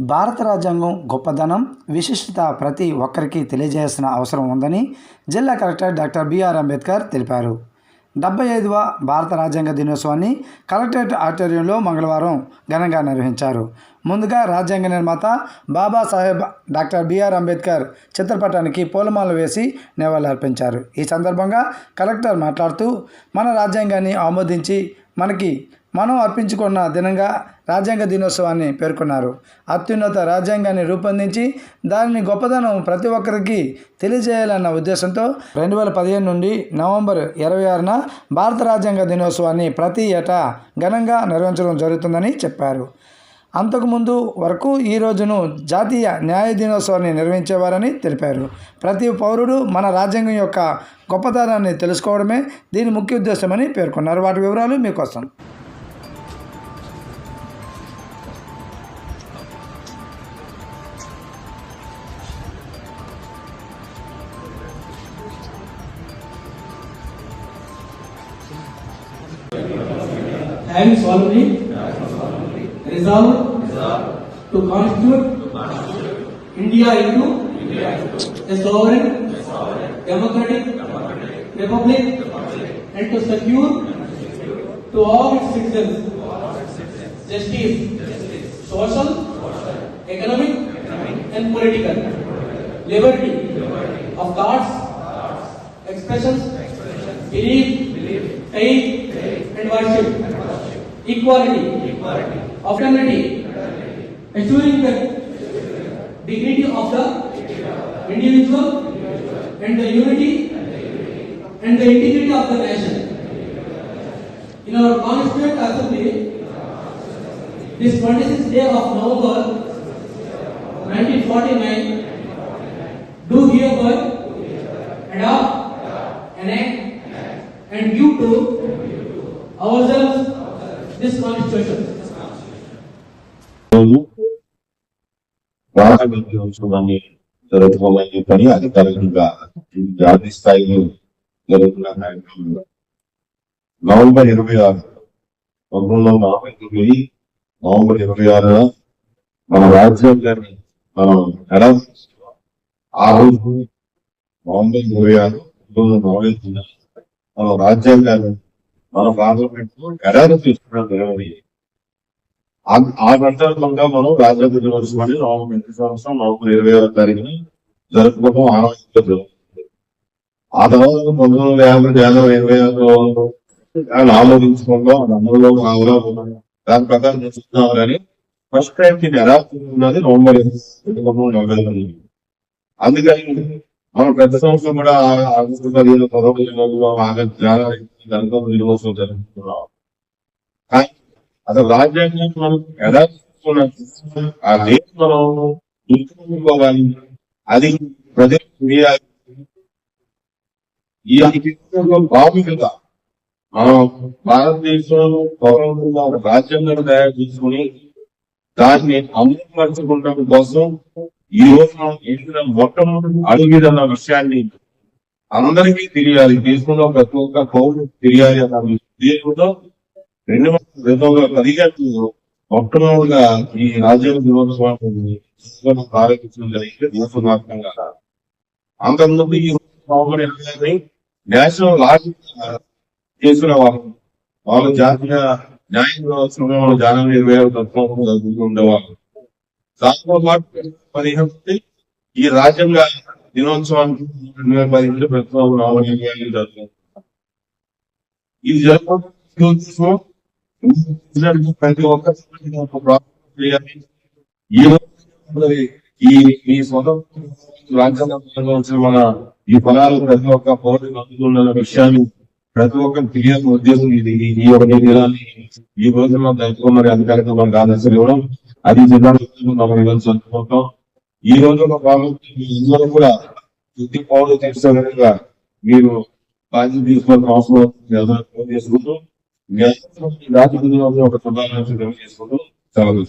భారత రాజ్యాంగం గొప్పదనం విశిష్టత ప్రతి ఒక్కరికి తెలియజేయాల్సిన అవసరం ఉందని జిల్లా కలెక్టర్ డాక్టర్ బిఆర్ అంబేద్కర్ తెలిపారు. డెబ్బై ఐదవ భారత రాజ్యాంగ దినోత్సవాన్ని కలెక్టరేట్ ఆడిటోరియంలో మంగళవారం ఘనంగా నిర్వహించారు. ముందుగా రాజ్యాంగ నిర్మాత బాబాసాహెబ్ డాక్టర్ బిఆర్ అంబేద్కర్ చిత్రపటానికి పూలమాల వేసి నివాళులర్పించారు. ఈ సందర్భంగా కలెక్టర్ మాట్లాడుతూ మన రాజ్యాంగాన్ని ఆమోదించి మనకి మనం అర్పించుకున్న దినంగా రాజ్యాంగ దినోత్సవాన్ని పేర్కొన్నారు. అత్యున్నత రాజ్యాంగాన్ని రూపొందించి దానిని గొప్పదనం ప్రతి ఒక్కరికి తెలియజేయాలన్న ఉద్దేశంతో రెండు వేల పదిహేను నుండి నవంబర్ ఇరవై ఆరున భారత రాజ్యాంగ దినోత్సవాన్ని ప్రతి ఏటా ఘనంగా నిర్వహించడం జరుగుతుందని చెప్పారు. అంతకుముందు వరకు ఈ రోజును జాతీయ న్యాయ దినోత్సవాన్ని నిర్వహించేవారని తెలిపారు. ప్రతి పౌరుడు మన రాజ్యాంగం యొక్క గొప్పతనాన్ని తెలుసుకోవడమే దీని ముఖ్య ఉద్దేశమని పేర్కొన్నారు. వాటి వివరాలు మీకోసం. Having solemnly resolved, to constitute, to constitute. India into, India into. A sovereign, a sovereign. Democratic, democratic. Republic, republic, and to secure, and to, secure. To all its citizens, all its citizens. Justice, justice, social, social. Economic, economic, and political, and political. Liberty, liberty. Of thoughts, thoughts. Expressions, expressions, belief, belief. Faith, faith, and worship, and worship. Equality fraternity, assuring the dignity of the individual and the unity and the integrity of the nation. In our Constituent Assembly, this 26th day of November 1949, do hereby adopt, and enact, and give to ourselves this constitution. రోజు రాష్ట్ర దినోత్సవాన్ని జరుపుకోమని చెప్పని అధికారికంగా జాతీయ స్థాయిలో జరుగుతున్న కార్యక్రమంలో November ఇరవై ఆరు పంతొమ్మిది వందల నలభై తొమ్మిది నవంబర్ ఇరవై ఆరున మన రాజ్యాంగాన్ని మనం అడాప్ట్ ఆ రోజు నవంబర్ ఇరవై ఆరు పంతొమ్మిది వందల నలభై తొమ్మిది మన రాజ్యాంగాన్ని మన పార్లమెంట్ ఎడారు తీసుకున్న దినమని ఆ- సందర్భంగా మనం రాజ్యాంగ దినోత్సవాన్ని నవంబర్ ప్రతి సంవత్సరం నవంబర్ ఇరవై ఆరో తారీఖున జరుపుకోవడం ఆనవాయితీగా జరుగుతుంది ఆ తర్వాత పంతొమ్మిది వందల యాభై జనవరి ఇరవై ఆరులో దాన్ని ఆమోదించుకోవడం అది అమలులో దాని ప్రకారం చేస్తున్నాం కానీ ఫస్ట్ టైం దీన్ని ఎలా ఉన్నది నవంబర్ పంతొమ్మిది అందుకని మనం పెద్ద సంవత్సరం కూడా ఆగస్టు పదిహేను పదకొండు ఆగస్టు జనవరి గణతంత్ర దినోత్సవం జరుపుకుంటున్నాం కానీ అసలు రాజ్యాంగం మనం ఎలా ఆ డేట్ మనం గుర్తుంచుకోవాలి అది ప్రజలు తెలియాలి. ఈ ప్రాముఖ్యత మనం భారతదేశంలో పౌరులుగా ఒక రాజ్యాంగాన్ని తయారు చేసుకుని దాన్ని అమలుపరచుకోవడం కోసం ఈ రోజు మనం చేసిన మొట్టమొదటి అడుగుదన్న విషయాన్ని అందరికీ తెలియాలి. దేశంలో ప్రతి ఒక్క పౌరుడు తెలియాలి అన్న ఉద్దేశంతో రెండు వందల రెండు వందల పదిహేను మొట్టమొదటిగా ఈ రాజ్యాంగ దినోత్సవాన్ని ప్రారంభించడం జరిగింది దేశవ్యాప్తంగా అంతకుముందు ఈ నవంబర్ నేషనల్ లాజిక్ చేసిన వాళ్ళు. వాళ్ళు జాతీయ న్యాయ దినోత్సవం వాళ్ళు జనవరి ఇరవై ఆరు తత్వం జరుపుతూ ఉండేవాళ్ళు. దాంతో పాటు పదిహేను ఈ రాజ్యాంగ దినోత్సవానికి రెండు వేల పదిహేను ప్రతి సంవత్సరం నవంబర్ ఇరవై ఐదు జరుగుతుంది ఇది జరుపుకోవడం ప్రతి ఒక్కరికి ఒక ప్రాబ్లం ఈ రోజు ఈ వచ్చిన మన ఈ ఫలాలు ప్రతి ఒక్క పౌరుడికి అందుతున్న విషయాన్ని ప్రతి ఒక్కరు తెలియాల్సిన ఉద్దేశం ఇది ఈ- ఈ ఒక దినాన్ని ఈ రోజు మనం జరుపుకోమని అధికారికంగా మనకు ఆదేశాలు ఇవ్వడం అది జిల్లా మనం ఈరోజు జరుపుకుంటాం ఈ రోజు ఒక భాగం అందరూ కూడా ప్రతి పౌరుడు తీర్చే విధంగా మీరు బాధ్యత తీసుకోవాల్సిన అవసరం చేసుకుంటూ రాజకీయ ఒక శుభాకాంక్షలు తెలియజేసుకుంటూ సెలవు